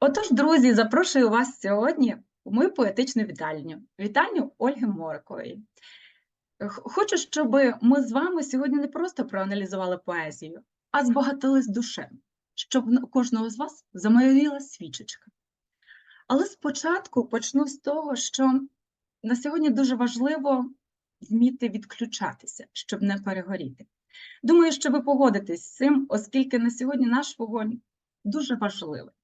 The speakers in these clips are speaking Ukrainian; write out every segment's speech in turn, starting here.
Отож, друзі, запрошую вас сьогодні у мою поетичну вітальню, вітальню Ольги Моркової. Хочу, щоб ми з вами сьогодні не просто проаналізували поезію, а збагатились душею, щоб у кожного з вас замайоріла свічечка. Але спочатку почну з того, що на сьогодні дуже важливо вміти відключатися, щоб не перегоріти. Думаю, що ви погодитесь з цим, оскільки на сьогодні наш вогонь дуже важливий.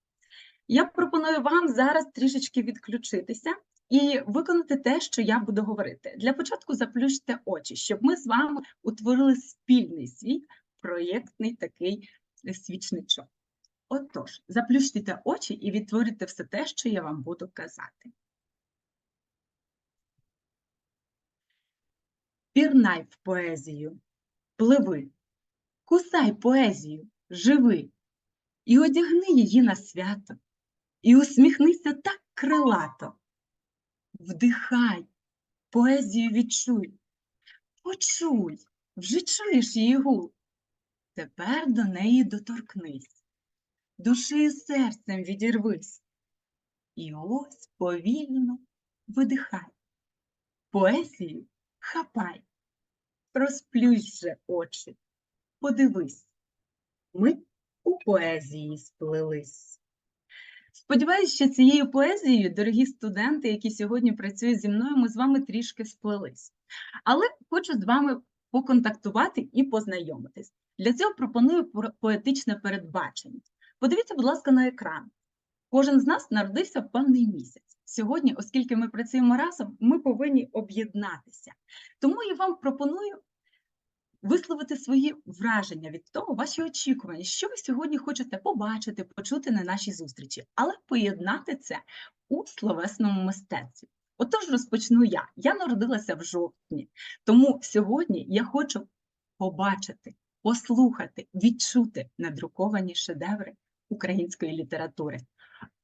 Я пропоную вам зараз трішечки відключитися і виконати те, що я буду говорити. Для початку заплющте очі, щоб ми з вами утворили спільний свій проєктний такий е, свічничок. Отож, заплющте очі і відтворюйте все те, що я вам буду казати. Пірнай в поезію, пливи, кусай поезію, живи, і одягни її на свято, і усміхнися так крилато. Вдихай, поезію відчуй, почуй, вже чуєш її гул. Тепер до неї доторкнись, душею серцем відірвись. І ось повільно видихай. Поезію хапай, розплющ же очі, подивись. Ми у поезії сплелись. Сподіваюсь, що цією поезією, дорогі студенти, які сьогодні працюють зі мною, ми з вами трішки сплелись. Але хочу з вами поконтактувати і познайомитись. Для цього пропоную поетичне передбачення. Подивіться, будь ласка, на екран. Кожен з нас народився в певний місяць. Сьогодні, оскільки ми працюємо разом, ми повинні об'єднатися. Тому я вам пропоную висловити свої враження від того, ваші очікування, що ви сьогодні хочете побачити, почути на нашій зустрічі, але поєднати це у словесному мистецтві. Отож, розпочну я. Я народилася в жовтні, тому сьогодні я хочу побачити, послухати, відчути надруковані шедеври української літератури.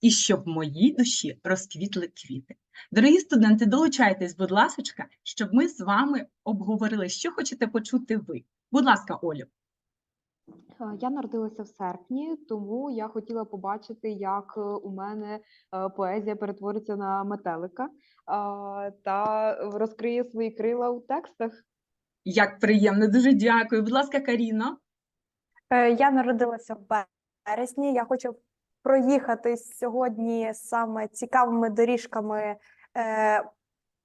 І щоб в моїй душі розквітли квіти. Дорогі студенти, долучайтесь, будь ласка, щоб ми з вами обговорили, що хочете почути ви. Будь ласка, Олю. Е, Я народилася в серпні, тому я хотіла побачити, як е, у мене е, поезія перетвориться на метелика та розкриє свої крила у текстах. Як приємно, дуже дякую. Будь ласка, Каріно. Я народилася в березні. Я хочу проїхатись сьогодні саме цікавими доріжками е,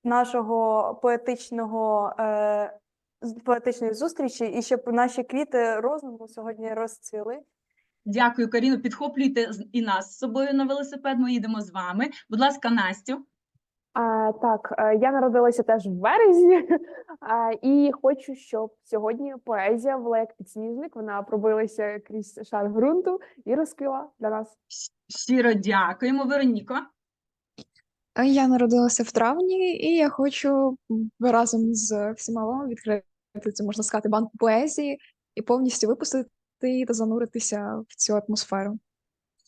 нашого поетичного е, поетичної зустрічі, і щоб наші квіти розуму сьогодні розцвіли. Дякую, Каріно. Підхоплюйте і нас з собою на велосипед. Ми їдемо з вами. Будь ласка, Настю. А, так, е, я народилася теж в березні, а, і хочу, щоб сьогодні поезія була як підсніжник, вона пробилася крізь шар ґрунту і розквіла для нас. Щиро дякуємо, Вероніко. Я народилася в травні, і я хочу разом з всіма вами відкрити це, можна сказати, банку поезії і повністю випустити її та зануритися в цю атмосферу.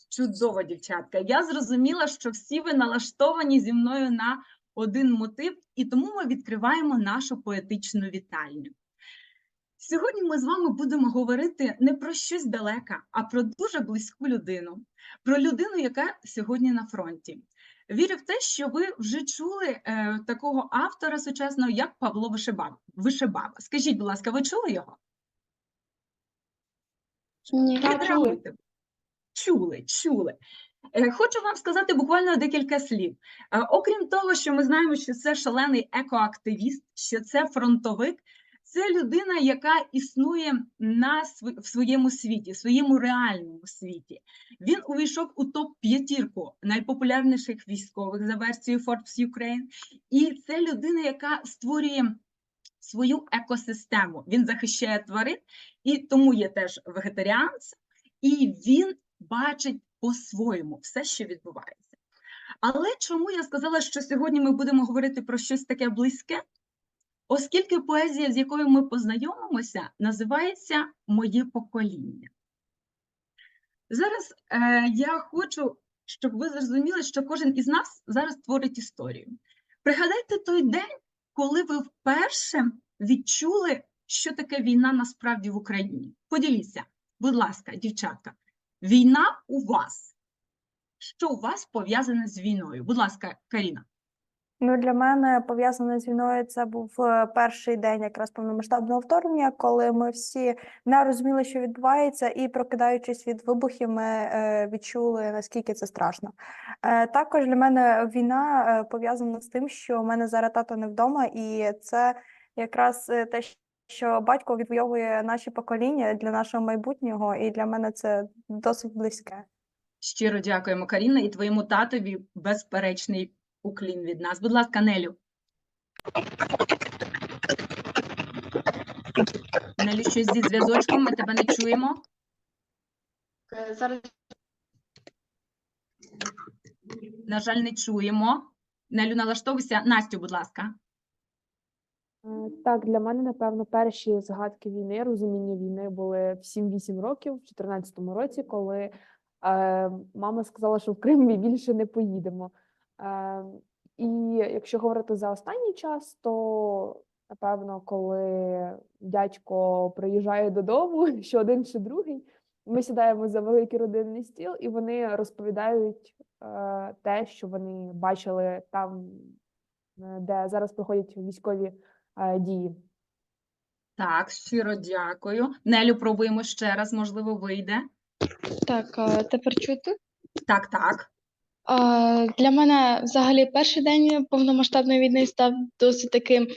Чудово, дівчатка. Я зрозуміла, що всі ви налаштовані зі мною на один мотив, і тому ми відкриваємо нашу поетичну вітальню. Сьогодні ми з вами будемо говорити не про щось далеке, а про дуже близьку людину, про людину, яка сьогодні на фронті. Вірю в те, що ви вже чули е, такого автора сучасного, як Павло Вишебаба. Вишебаба. Скажіть, будь ласка, ви чули його? Ні, Відреагуйте. Чули, чули. Е, Хочу вам сказати буквально декілька слів. Е, Окрім того, що ми знаємо, що це шалений екоактивіст, що це фронтовик, це людина, яка існує на в своєму світі, в своєму реальному світі. Він увійшов у топ-п'ятірку найпопулярніших військових за версією Forbes Ukraine. І це людина, яка створює свою екосистему. Він захищає тварин, і тому є теж вегетаріанцем, і він бачить по-своєму все, що відбувається. Але чому я сказала, що сьогодні ми будемо говорити про щось таке близьке? Оскільки поезія, з якою ми познайомимося, називається Моє покоління. Зараз е, я хочу, щоб ви зрозуміли, що кожен із нас зараз творить історію. Пригадайте той день, коли ви вперше відчули, що таке війна насправді в Україні. Поділіться, будь ласка, дівчатка, війна у вас. що у вас пов'язане з війною? Будь ласка, Каріна. Ну, для мене пов'язане з війною це був е, перший день якраз повномасштабного вторгнення, коли ми всі не розуміли, що відбувається, і прокидаючись від вибухів, ми е, відчули наскільки це страшно. Е, Також для мене війна пов'язана з тим, що в мене зараз тато не вдома, і це якраз те, що батько відвоює наші покоління для нашого майбутнього, і для мене це досить близьке. Щиро дякуємо, Каріна, і твоєму татові безперечний уклін від нас. Будь ласка, Нелю. Нелю, щось зі зв'язочком, ми тебе не чуємо. Зараз На жаль, не чуємо. Нелю, налаштовуйся. Настю, будь ласка. Е, Так, для мене, напевно, перші згадки війни, розуміння війни були в 7-8 років, в 2014 році, коли е, мама сказала, що в Крим ми більше не поїдемо. Е, і якщо говорити за останній час, то напевно, коли дядько приїжджає додому, що один, що другий, ми сідаємо за великий родинний стіл, і вони розповідають е, те, що вони бачили там, е, де зараз проходять військові дії. Так, щиро дякую. Нелю, пробуємо ще раз, можливо, вийде. так, тепер чути. Так, так. Для мене взагалі перший день повномасштабної війни став досить таким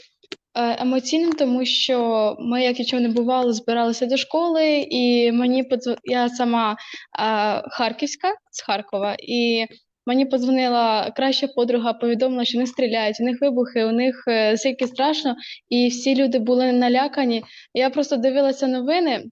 е, емоційним, тому що ми, як нічого не бувало, збиралися до школи, і мені подзв... я сама е, харківська з Харкова, і мені подзвонила краща подруга, повідомила, що не стріляють, у них вибухи, у них е, стільки страшно, і всі люди були налякані. Я просто дивилася новини.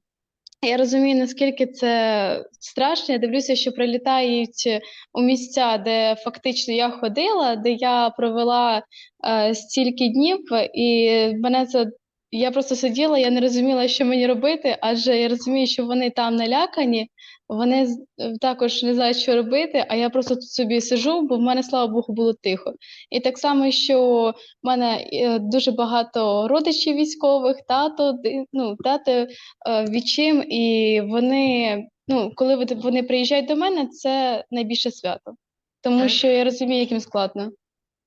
Я розумію, наскільки це страшно. Я дивлюся, що прилітають у місця, де фактично я ходила, де я провела е, стільки днів, і мене це я просто сиділа, я не розуміла, що мені робити, адже я розумію, що вони там налякані, вони е, також не знають, що робити, а я просто тут собі сижу, бо в мене, слава Богу, було тихо. І так само, що в мене е, дуже багато родичів військових, тато, ну, тато е, відчим, і вони, ну, коли вони- вони приїжджають до мене, це найбільше свято. Тому що я розумію, яким складно.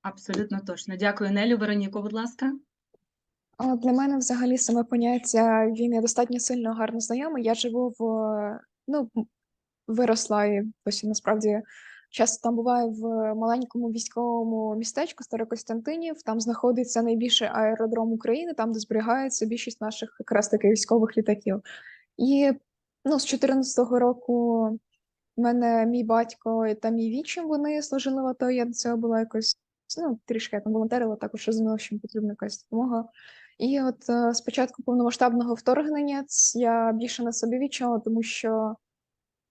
Абсолютно точно. Дякую, Нелю. Вероніко, будь ласка. Для мене взагалі саме поняття війни достатньо сильно гарно знайоме. Я живу в ну виросла і ось насправді часто там буваю в маленькому військовому містечку Старокостянтинів. Там знаходиться найбільший аеродром України, там де зберігається більшість наших якраз таки військових літаків. І ну, з 14-го року мене мій батько та мій вічим вони служили в АТО. Я до цього була якось ну, трішки я там волонтерила, також розуміла, що їм потрібна якась допомога. І от е, з початку повномасштабного вторгнення я більше на собі відчула, тому що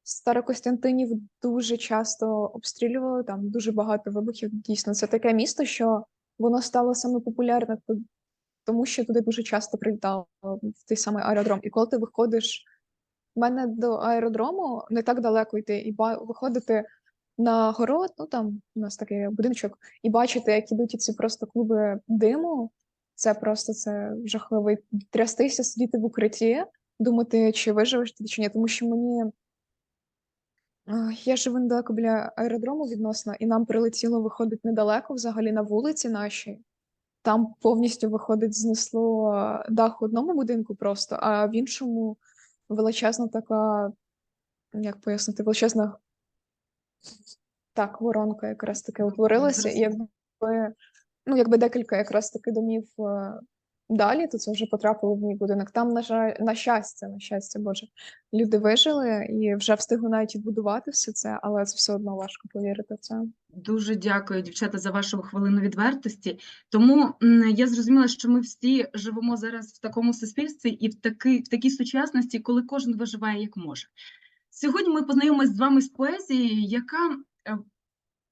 Старокостянтинів дуже часто обстрілювали, там дуже багато вибухів. Дійсно, це таке місто, що воно стало саме популярне, тому що туди дуже часто прилітало в той самий аеродром. І коли ти виходиш, в мене до аеродрому не так далеко йти, і виходити на город, ну там у нас такий будиночок, і бачити, як ідуть ці просто клуби диму. Це просто це жахливий трястися, сидіти в укритті, думати, чи виживеш ти чи ні, тому що мені я живу недалеко біля аеродрому відносно, і нам прилетіло виходить недалеко, взагалі на вулиці нашій. Там повністю виходить, знесло дах в одному будинку просто, а в іншому величезна така, як пояснити, величезна так, воронка якраз таки утворилася, і якби ну, якби декілька якраз таки домів е, далі, то це вже потрапило в мій будинок. Там, на жаль, на щастя, на щастя, Боже, люди вижили і вже встигли навіть відбудувати все це, але це все одно важко повірити в це. Дуже дякую, дівчата, за вашу хвилину відвертості. Тому я зрозуміла, що ми всі живемо зараз в такому суспільстві і в такій, в такій сучасності, коли кожен виживає як може. Сьогодні ми познайомимося з вами з поезією, яка е,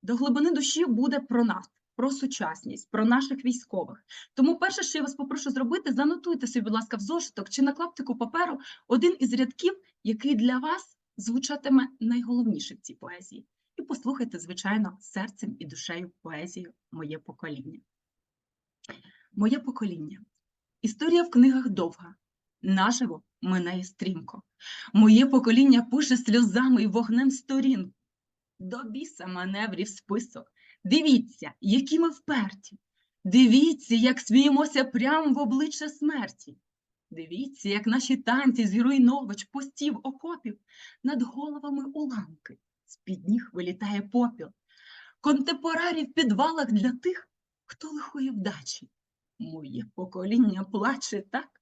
до глибини душі буде про нас, про сучасність, про наших військових. Тому перше, що я вас попрошу зробити, занотуйте собі, будь ласка, в зошиток чи на клаптику паперу один із рядків, який для вас звучатиме найголовніше в цій поезії. І послухайте, звичайно, серцем і душею поезію Моє покоління. Моє покоління. Історія в книгах довга, наживо минає стрімко. Моє покоління пише сльозами і вогнем сторінку. До біса маневрів список. Дивіться, які ми вперті. Дивіться, як сміємося прямо в обличчя смерті. Дивіться, як наші танці зруйнович постів окопів над головами уламки. З-під ніг вилітає попіл. Контемпорарі в підвалах для тих, хто лихої вдачі. Моє покоління плаче так,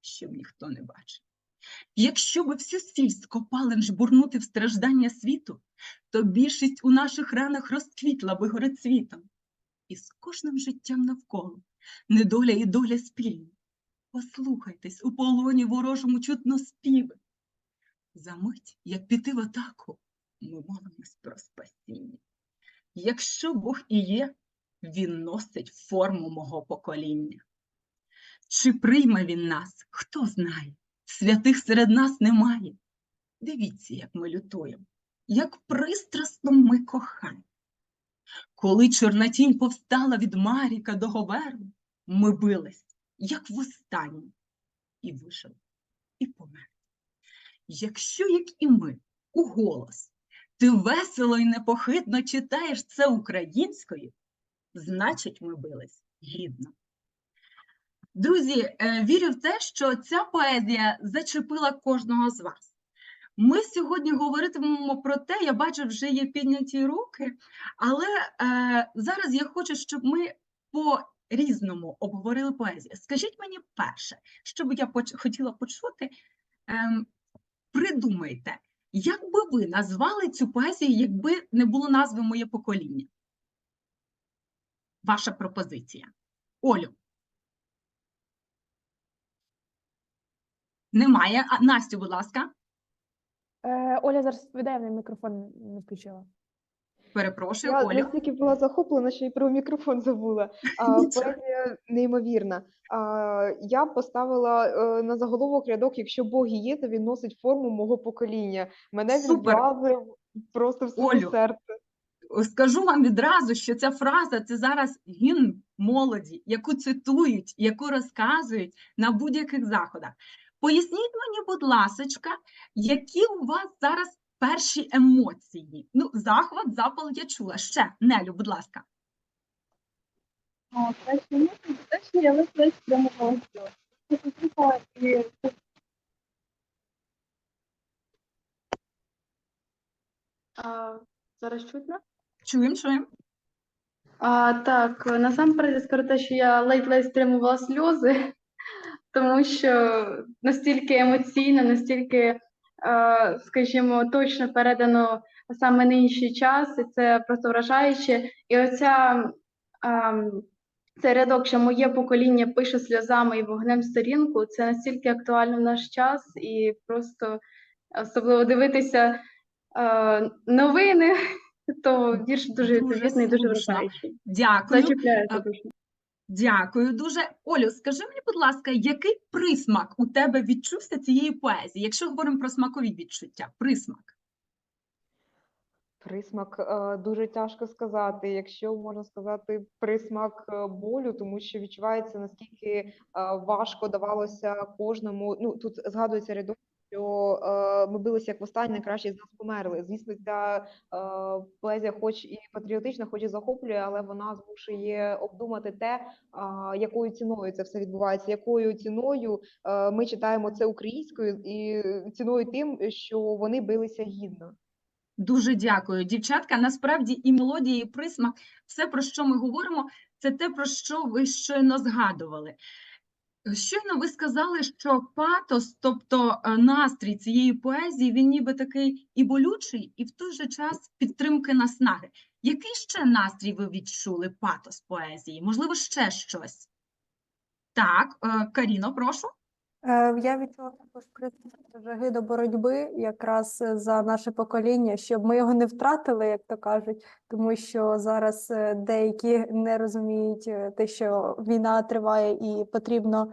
що ніхто не бачить. Якщо би всю сіль з жбурнути в страждання світу, то більшість у наших ранах розквітла би горецвітом. І з кожним життям навколо недоля і доля спільні. Послухайтесь, у полоні ворожому чутно співи. Замить, як піти в атаку, ми молимось про спасіння. Якщо Бог і є, він носить форму мого покоління. Чи прийме він нас, хто знає, святих серед нас немає. Дивіться, як ми лютуємо, як пристрасно ми кохаємо. Коли чорна тінь повстала від Маріка до Говерлу, ми бились, як в востаннє, і вижили, і померли. Якщо, як і ми, у голос, ти весело і непохитно читаєш це українською, значить, ми бились гідно. Друзі, е, вірю в те, що ця поезія зачепила кожного з вас. Ми сьогодні говоритимемо про те, я бачу, вже є підняті руки, але е, зараз я хочу, щоб ми по-різному обговорили поезію. Скажіть мені перше, що би я поч- хотіла почути, ем, придумайте, як би ви назвали цю поезію, якби не було назви моє покоління? Ваша пропозиція. Олю. Немає. А, Настю, будь ласка, Е, Оля зараз відповідає, в неї мікрофон не включила. перепрошую, Я Оля. настільки була захоплена, що й про мікрофон забула. А, Нічого. поезія неймовірна. А, я б поставила е, на заголовок рядок, якщо Бог є, то він носить форму мого покоління. Мене він Супер. вразив просто в своє Олю, серце. Скажу вам відразу, що ця фраза це зараз гімн молоді, яку цитують, яку розказують на будь-яких заходах. Поясніть мені, будь ласочка, які у вас зараз перші емоції? Ну, захват, запал я чула. Ще, Нелю, будь ласка. А, перші емоції, те, що я весь весь прямо голосу. Я послухала і А, зараз чутно? Чуємо, чуємо. А, так, насамперед я скажу те, що я ледь-ледь стримувала сльози, тому що настільки емоційно, настільки, е, скажімо, точно передано саме нинішній час, і це просто вражаюче. І оця ем, цей рядок, що моє покоління пише сльозами і вогнем сторінку, це настільки актуально в наш час, і просто особливо дивитися е, новини, то вірш дуже відповідний, дуже вражаючий. Дякую. Дуже. Дякую дуже. Олю, скажи мені, будь ласка, який присмак у тебе відчувся цієї поезії, якщо говоримо про смакові відчуття? Присмак. Присмак е, дуже тяжко сказати, якщо можна сказати присмак е, болю, тому що відчувається наскільки е, важко давалося кожному. Ну тут згадується рядок, що е, ми билися як востаннє, найкращі з нас померли. Звісно, ця е, поезія, хоч і патріотична, хоч і захоплює, але вона змушує обдумати те, якою ціною це все відбувається, якою ціною е, ми читаємо це українською і ціною тим, що вони билися гідно. Дуже дякую, дівчатка. Насправді і мелодія, і присмак, все, про що ми говоримо, це те, про що ви щойно згадували. Щойно ви сказали, що патос, тобто е, настрій цієї поезії, він ніби такий і болючий, і в той же час підтримки наснаги. Який ще настрій ви відчули патос поезії? Можливо, ще щось? Так, е, Каріно, прошу. Е, Я відчула також приступ жаги до боротьби якраз е, за наше покоління, щоб ми його не втратили, як то кажуть, тому що зараз е, деякі не розуміють те, що війна триває і потрібно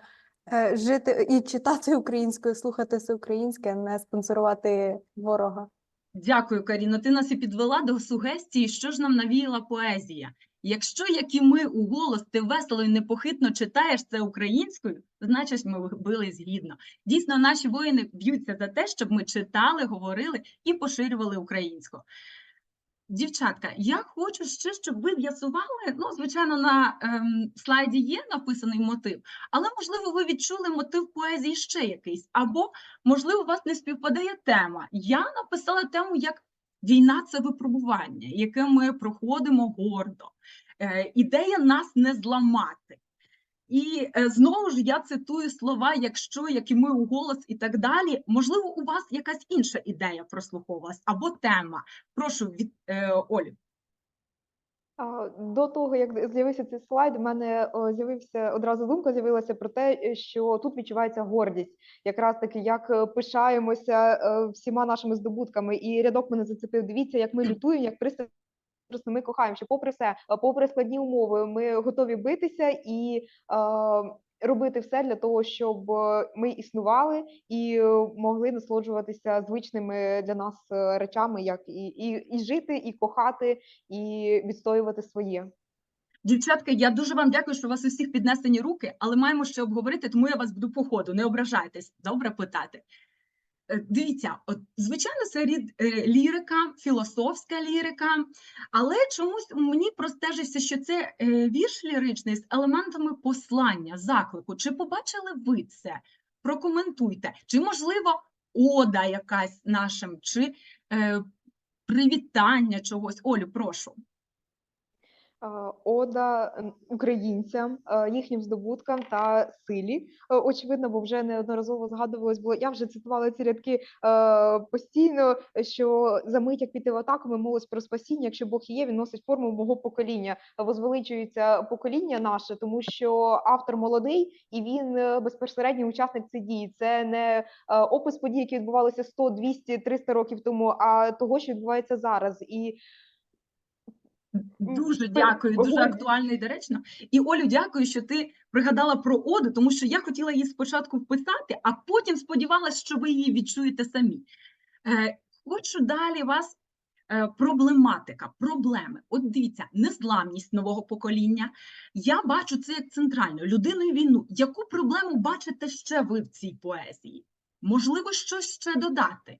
жити і читати українською, слухати все українське, не спонсорувати ворога. Дякую, Каріно. Ти нас і підвела до сугестії, що ж нам навіяла поезія. Якщо, як і ми, у голос ти весело і непохитно читаєш це українською, значить ми били згідно. Дійсно, наші воїни б'ються за те, щоб ми читали, говорили і поширювали українську. Дівчатка, я хочу ще, щоб ви з'ясували, ну, звичайно, на ем, слайді є написаний мотив, але, можливо, ви відчули мотив поезії ще якийсь, або, можливо, у вас не співпадає тема. Я написала тему як «Війна – це випробування», яке ми проходимо гордо. Е, ідея нас не зламати. І е, знову ж я цитую слова, якщо, як і ми у голос і так далі. Можливо, у вас якась інша ідея прослуховувалась або тема. Прошу від е, Олі. До того, як з'явився цей слайд, у мене з'явився одразу думка з'явилася про те, е, що тут відчувається гордість, якраз таки як е, пишаємося е, всіма нашими здобутками. І рядок мене зацепив. Дивіться, як ми лютуємо, як пристрасно ми кохаємо, що попри все, попри складні умови, ми готові битися і е, робити все для того, щоб е, ми існували і е, могли насолоджуватися звичними для нас е, речами, як і, і, і жити, і кохати, і відстоювати своє. Дівчатка, я дуже вам дякую, що у вас усіх піднесені руки, але маємо ще обговорити, тому я вас буду по ходу. Не ображайтесь, добре питати. Е, Дивіться, от, звичайно, це рід е, лірика, філософська лірика, але чомусь мені простежився, що це е, вірш ліричний з елементами послання, заклику. Чи побачили ви це? Прокоментуйте. Чи, можливо, ода якась нашим, чи е, привітання чогось? Олю, прошу. Е, Ода українцям, е, їхнім здобуткам та силі. Е, Очевидно, бо вже неодноразово згадувалось, бо я вже цитувала ці рядки постійно, що за мить як піти в атаку, ми молимось про спасіння. Якщо Бог є, він носить форму мого покоління. Возвеличується покоління наше, тому що автор молодий і він безпосередній учасник цих дій. Це не опис подій, які відбувалися 100, 200, 300 років тому, а того, що відбувається зараз. І Дуже дякую, дуже актуально і доречно. І Олю, дякую, що ти пригадала про оду, тому що я хотіла її спочатку вписати, а потім сподівалася, що ви її відчуєте самі. Е, хочу далі вас е, проблематика, проблеми. От дивіться, незламність нового покоління. Я бачу це як центральну людину і війну. Яку проблему бачите ще ви в цій поезії? Можливо, щось ще додати?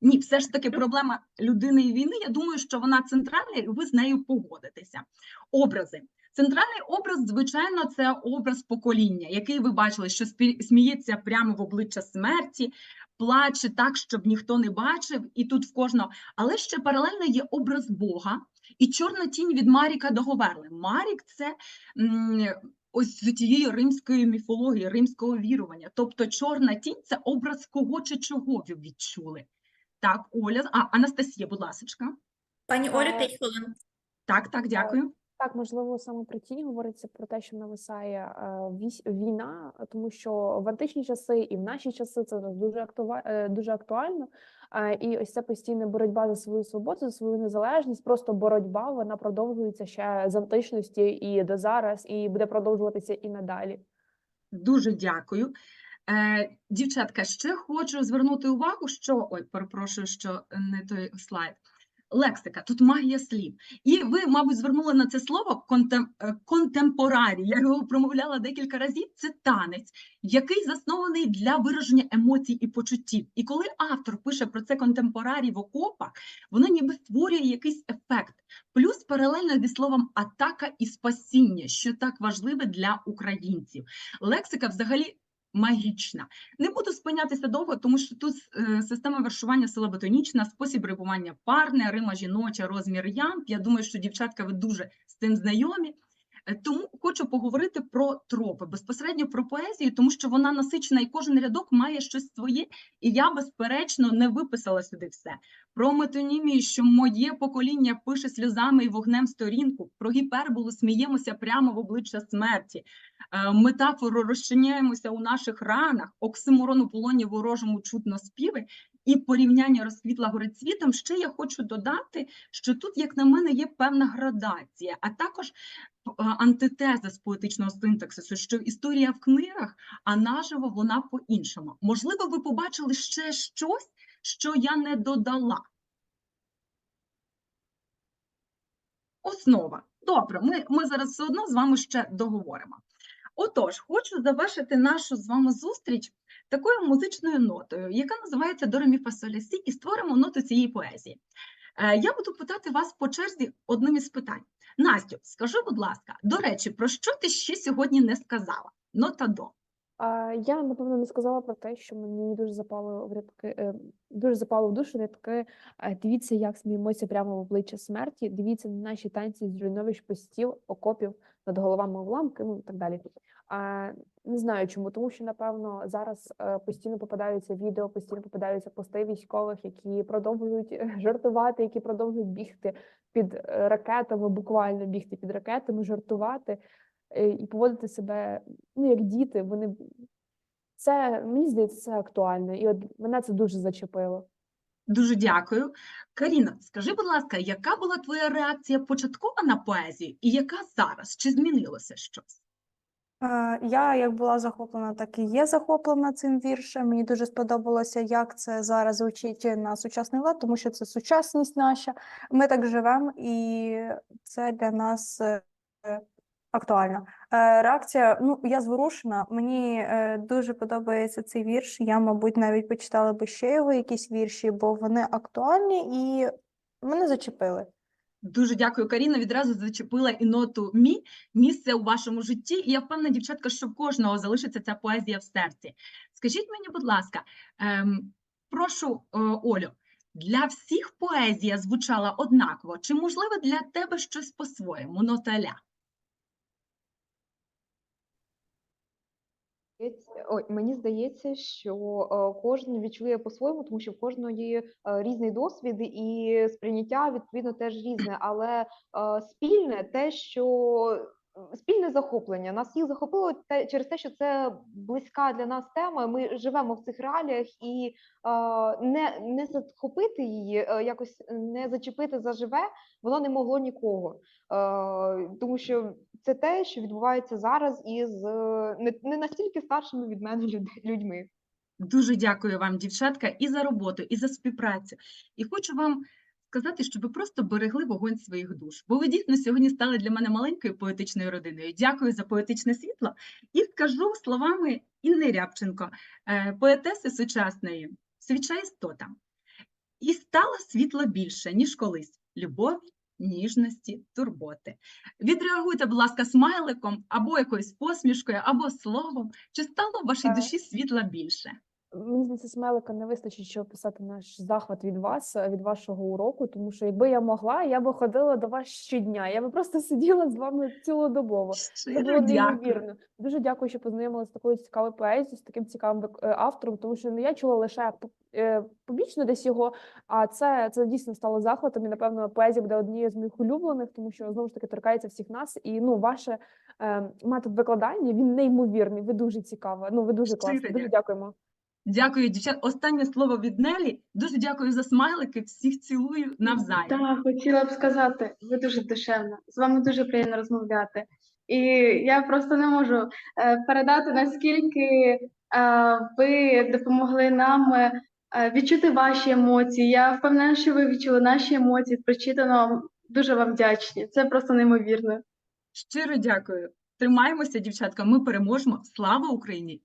Ні, все ж таки проблема людини і війни. Я думаю, що вона центральна, і ви з нею погодитеся. Образи. Центральний образ, звичайно, це образ покоління, який ви бачили, що сміється прямо в обличчя смерті, плаче так, щоб ніхто не бачив, і тут в кожного. Але ще паралельно є образ Бога і чорна тінь від Маріка до Говерли. Марік це ось з тієї римської міфології, римського вірування. Тобто чорна тінь це образ кого чи чого ви відчули. Так, Оля, а Анастасія, будь ласочка. Пані Олю, Е, 5 хвилин. Так, так, дякую. Так, можливо, саме про тінь говориться про те, що нависає е, вісь- війна, тому що в античні часи і в наші часи це дуже е, дуже актуально. Е, І ось ця постійна боротьба за свою свободу, за свою незалежність, просто боротьба, вона продовжується ще з античності і до зараз, і буде продовжуватися і надалі. Дуже дякую. Е, дівчатка, ще хочу звернути увагу, що ой, перепрошую, що не той слайд. Лексика, тут магія слів. І ви, мабуть, звернули на це слово контем, е, контемпорарі. Я його промовляла декілька разів. Це танець, який заснований для вираження емоцій і почуттів. І коли автор пише про це контемпорарі в окопах, воно ніби створює якийсь ефект. Плюс паралельно зі словом атака і спасіння, що так важливе для українців. Лексика взагалі магічна. Не буду спинятися довго, тому що тут е, система вершування силаботонічна, спосіб рибування парне, рима жіноча, розмір ямп. Я думаю, що дівчатка ви дуже з цим знайомі. Е, Тому хочу поговорити про тропи, безпосередньо про поезію, тому що вона насичена і кожен рядок має щось своє, і я, безперечно, не виписала сюди все. Про метонімію, що моє покоління пише сльозами і вогнем сторінку, про гіперболу сміємося прямо в обличчя смерті, е, метафору розчиняємося у наших ранах, оксиморон у полоні ворожому чутно співи, і порівняння розквітла горить світом. Ще я хочу додати, що тут, як на мене, є певна градація, а також е, антитеза з поетичного синтаксису, що історія в книгах, а наживо вона по-іншому. Можливо, ви побачили ще щось, що я не додала. Основа. Добре, ми, ми зараз все одно з вами ще договоримо. Отож, хочу завершити нашу з вами зустріч такою музичною нотою, яка називається «До ре мі фа соль ля сі», і створимо ноту цієї поезії. Е, Я буду питати вас по черзі одним із питань. Настю, скажи, будь ласка, до речі, про що ти ще сьогодні не сказала? Нота до. Я напевно не сказала про те, що мені дуже запало в рядки, е, дуже запало в душу рядки. е, Дивіться, як сміємося прямо в обличчя смерті. Дивіться на наші танці з руйновищ постів, окопів над головами уламки, ну і так далі. Не знаю чому, тому що напевно зараз е, постійно попадаються відео, постійно попадаються пости військових, які продовжують е, жартувати, які продовжують бігти під е, ракетами, буквально бігти під ракетами, жартувати і поводити себе ну, як діти. Вони це мені здається, це актуально, і от мене це дуже зачепило. Дуже дякую. Каріна, скажи, будь ласка, яка була твоя реакція початкова на поезію і яка зараз? Чи змінилося щось? Е, Я як була захоплена, так і є захоплена цим віршем. Мені дуже сподобалося, як це зараз звучить на сучасний лад, тому що це сучасність наша. Ми так живемо, і це для нас е, актуально. Е, Реакція, ну я зворушена. Мені дуже подобається цей вірш. Я, мабуть, навіть почитала би ще його якісь вірші, бо вони актуальні і мене зачепили. Дуже дякую, Каріна. Відразу зачепила і ноту мі місце у вашому житті. І я впевнена, дівчатка, що в кожного залишиться ця поезія в серці. Скажіть мені, будь ласка, ем, прошу, е, Олю, для всіх поезія звучала однаково, чи можливо для тебе щось по-своєму, ноталя? Здається- Мені здається, що кожен відчує по-своєму, тому що в кожної різний досвід і сприйняття відповідно теж різне, але спільне те, що спільне захоплення. Нас всіх захопило те через те, що це близька для нас тема. Ми живемо в цих реаліях і е, не, не захопити її, е, якось не зачепити заживе, воно не могло нікого. Е, тому що це те, що відбувається зараз із е, не, не настільки старшими від мене люд- людьми. Дуже дякую вам, дівчатка, і за роботу, і за співпрацю. І хочу вам сказати, щоб ви просто берегли вогонь своїх душ. Бо ви дійсно сьогодні стали для мене маленькою поетичною родиною. Дякую за поетичне світло. І скажу словами Інни Рябченко, е, поетеси сучасної, свіча істота. І стало світло більше, ніж колись. Любові, ніжності, турботи. Відреагуйте, будь ласка, смайликом, або якоюсь посмішкою, або словом. Чи стало в вашій душі світла більше? Мені здається, смелика не вистачить, щоб описати наш захват від вас, е, від вашого уроку, тому що якби я могла, я би ходила до вас щодня. Я би просто сиділа з вами цілодобово. Це було неймовірно. Дуже дякую, що познайомилася з такою цікавою поезією, з таким цікавим е, автором, тому що не я чула лише пу- е, десь його, а це, це дійсно стало захватом. І напевно поезія буде однією з моїх улюблених, тому що знову ж таки торкається всіх нас. І ну, ваше е, метод викладання він неймовірний. Ви дуже цікава. Ну ви дуже класні. Дуже дякуємо. Дякую, дівчат. Останнє слово від Нелі. Дуже дякую за смайлики. Всіх цілую навзаєм. Так, хотіла б сказати, ви дуже душевна, з вами дуже приємно розмовляти. І я просто не можу е, передати, наскільки е, ви допомогли нам е, відчути ваші емоції. Я впевнена, що ви відчули наші емоції, прочитано. Дуже вам вдячні. Це просто неймовірно. Щиро дякую. Тримаємося, дівчатка. Ми переможемо. Слава Україні